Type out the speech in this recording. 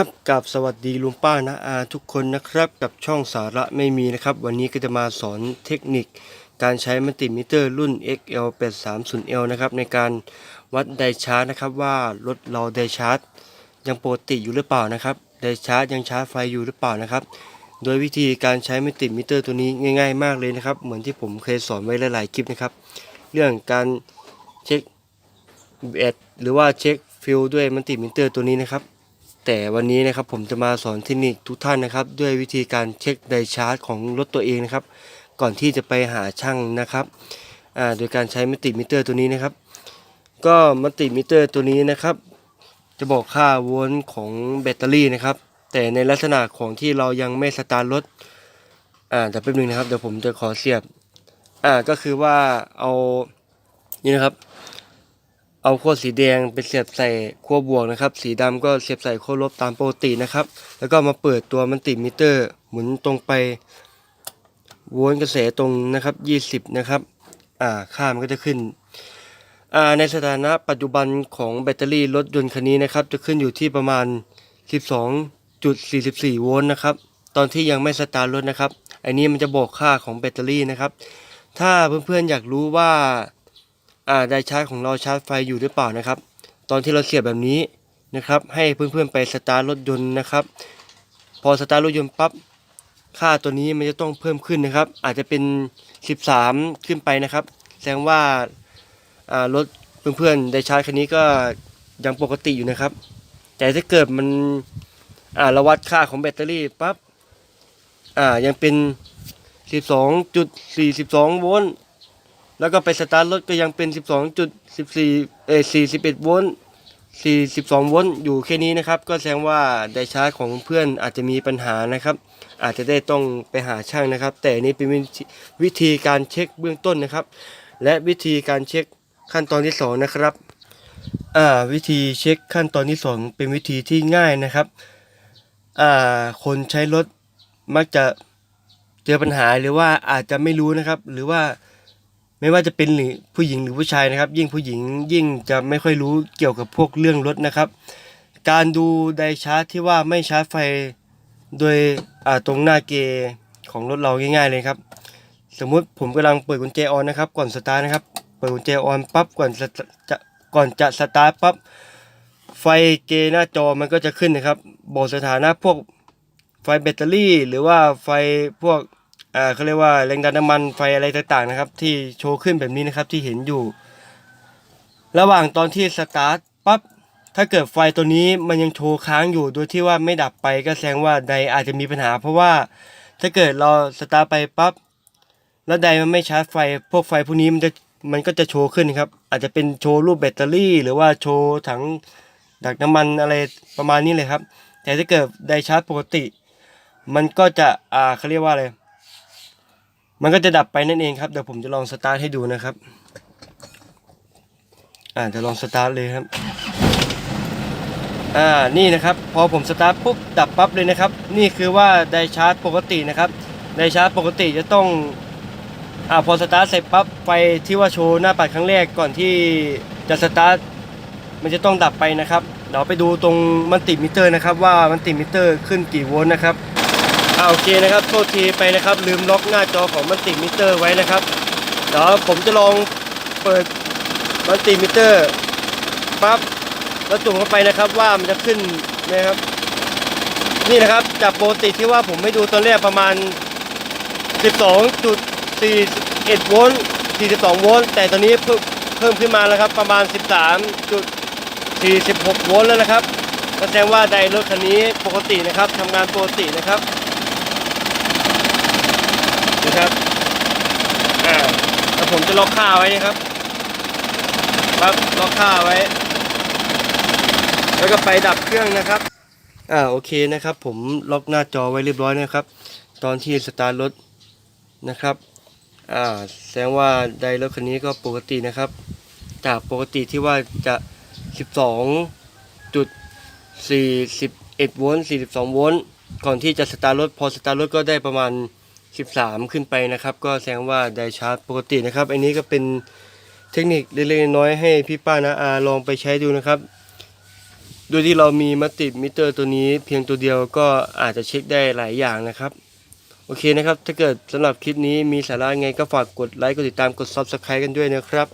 ครับกับสวัสดีลุงป้านะอาทุกคนนะครับกับช่องสาระไม่มีนะครับ วันนี้ก็จะมาสอนเทคนิค การใช้มัลติมิเตอร์รุ่น XL830L นะครับในการวัดไดชาร์จนะครับว่ารถเราไดชาร์จยังปกติอยู่หรือเปล่านะครับไดชาร์จยังชาร์จไฟอยู่หรือเปล่านะครับ โดยวิธีการใช้มัลติมิเตอร์ตัวนี้ง่าย ๆ มากเลยนะครับ เหมือนที่ผมเคยสอนไว้หลายๆคลิปนะครับ เรื่องการเช็คแบตหรือว่าเช็คฟิลด้วยมัลติมิเตอร์ตัวนี้นะครับ แต่วันนี้นะครับผมจะมาสอนเทคนิคทุกท่านนะครับ ด้วยวิธีการเช็คไดชาร์จของรถตัวเองนะครับ ก่อนที่จะไปหาช่างนะครับโดยการใช้มัลติมิเตอร์ตัวนี้นะครับ ก็มัลติมิเตอร์ตัวนี้นะครับ จะบอกค่าโวลต์ของแบตเตอรี่นะครับ แต่ในลักษณะของที่เรายังไม่สตาร์ทรถอ่าแต่แป๊บนึงนะครับเดี๋ยวผมจะขอเสียบอ่าก็คือว่าเอานี่นะครับ เอาขั้วสีแดงไปเสียบใส่ขั้วบวกนะครับ สีดำก็เสียบใส่ขั้วลบตามปกตินะครับ แล้วก็มาเปิดตัวมันติมิเตอร์ หมุนตรงไปโวลต์กระแสตรงนะครับ20 นะครับ อ่า ค่ามันก็จะขึ้น อ่า ในสถานะปัจจุบันของแบตเตอรี่รถยนต์คันนี้นะครับ จะขึ้นอยู่ที่ประมาณ 12.44 โวลต์นะครับ ตอนที่ยังไม่สตาร์ทรถนะครับ อันนี้มันจะบอกค่าของแบตเตอรี่นะครับ ถ้าเพื่อนๆอยากรู้ว่า อ่าไดชาร์จของเราชาร์จไฟอยู่หรือเปล่านะครับ ตอนที่เราเสียบแบบนี้นะครับ ให้เพื่อนๆไปสตาร์ทรถยนต์นะครับ พอสตาร์ทรถยนต์ปั๊บค่าตัวนี้มันจะต้องเพิ่มขึ้นนะครับ อาจจะเป็น 13 ขึ้นไปนะครับ แสดงว่าอ่ารถเพื่อนๆไดชาร์จคันนี้ก็ยังปกติอยู่นะครับ แต่ถ้าเกิดมันอ่าเราวัดค่าของแบตเตอรี่ปั๊บอ่ายังเป็น 12.42 โวลต์ แล้วก็ไปสตาร์ทรถก็ยังเป็น 12.14เออ41 โวลต์ 42 โวลต์อยู่แค่นี้นะครับ ก็แสดงว่าไดชาร์จของเพื่อนอาจจะมีปัญหานะครับ อาจจะได้ต้องไปหาช่างนะครับ แต่นี่เป็นวิธีการเช็คเบื้องต้นนะครับ และวิธีการเช็คขั้นตอนที่สองนะครับอ่าวิธีเช็คขั้นตอนที่สองเป็นวิธีที่ง่ายนะครับอ่าคนใช้รถมักจะเจอปัญหาหรือว่าอาจจะไม่รู้นะครับ หรือว่า ไม่ว่าจะเป็นหรือผู้หญิงหรือผู้ชายนะครับ ยิ่งผู้หญิงยิ่งจะไม่ค่อยรู้เกี่ยวกับพวกเรื่องรถนะครับ การดูไดชาร์จที่ว่าไม่ชาร์จไฟโดยอ่าตรงหน้าเกย์ของรถเราง่าย ๆเลยครับ สมมุติผมกำลังเปิดกุญแจออนนะครับ ก่อนสตาร์ทนะครับ เปิดกุญแจออนปั๊บก่อนจะก่อนจะสตาร์ทปั๊บไฟเกย์หน้าจอมันก็จะขึ้นนะครับ บอกสถานะพวกไฟแบตเตอรี่ หรือว่าไฟพวก อ่าเขาเรียกว่าแรงดันน้ำมันไฟอะไรต่างๆนะครับ ที่โชว์ขึ้นแบบนี้นะครับที่เห็นอยู่ ระหว่างตอนที่สตาร์ทปั๊บถ้าเกิดไฟตัวนี้มันยังโชว์ค้างอยู่โดยที่ว่าไม่ดับไปก็แสดงว่าไดอาจจะมีปัญหา เพราะว่าถ้าเกิดเราสตาร์ทไปปั๊บแล้วไดมันไม่ชาร์จไฟ พวกไฟพวกนี้มันจะมันก็จะโชว์ขึ้นครับ อาจจะเป็นโชว์รูปแบตเตอรี่ หรือว่าโชว์ถังดักน้ำมันอะไรประมาณนี้เลยครับ แต่ถ้าเกิดไดชาร์จปกติ มันก็จะอ่าเขาเรียกว่าอะไร มันก็จะดับไปนั่นเองครับเดี๋ยวผมจะลองสตาร์ทให้ดูนะครับ อ่าจะลองสตาร์ทเลยครับ อ่านี่นะครับ พอผมสตาร์ทปุ๊บดับปั๊บเลยนะครับ นี่คือว่าไดชาร์จปกตินะครับไดชาร์จปกติจะต้องอ่าพอสตาร์ทเสร็จปั๊บไฟที่ว่าโชว์หน้าปัดครั้งแรกก่อนที่จะสตาร์ทมันจะต้องดับไปนะครับเดี๋ยวไปดูตรงมันติมิเตอร์นะครับ ว่ามันติมิเตอร์ขึ้นกี่โวลต์นะครับ อ่าโอเคนะครับโทษทีไปนะครับ ลืมล็อกหน้าจอของมันติมิเตอร์ไว้นะครับเดี๋ยวผมจะลองเปิดมันติมิเตอร์ปั๊บแล้วจุ่มเข้าไปนะครับว่ามันจะขึ้นนะครับ นี่นะครับจากปกติที่ว่าผมไม่ดูตอนแรกประมาณ 12.41โวลต์42โวลต์แต่ตอนนี้เพิ่มขึ้นมาแล้วครับ ประมาณ 13.46โวลต์แล้วนะครับแสดงว่าไดรถคันนี้ปกตินะครับทำงานปกตินะครับะครับอ่าแล้วผมจะล็อกค่าไว้นะครับ ครับล็อกค่าไว้ แล้วก็ไปดับเครื่องนะครับอ่าโอเคนะครับ ผมล็อกหน้าจอไว้เรียบร้อยนะครับ ตอนที่สตาร์ทรถนะครับอ่าแสดงว่าไดรถคันนี้ก็ปกตินะครับ จากปกติที่ว่าจะ 12 จุด 41 โวลต์ 42 โวลต์ ก่อนที่จะสตาร์ทรถ พอสตาร์ทรถก็ได้ประมาณ 13 ขึ้นไปนะครับ ก็แสดงว่าได้ชาร์จปกตินะครับ อันนี้ก็เป็นเทคนิคเล็กๆน้อยๆให้พี่ป้านะอาลองไปใช้ดูนะครับ โดยที่เรามีมัตติมิเตอร์ตัวนี้เพียงตัวเดียวก็อาจจะเช็คได้หลายอย่างนะครับ โอเคนะครับ ถ้าเกิดสำหรับคลิปนี้มีสาระไงก็ฝากกดไลค์กดติดตามกด Subscribe กันด้วยนะครับ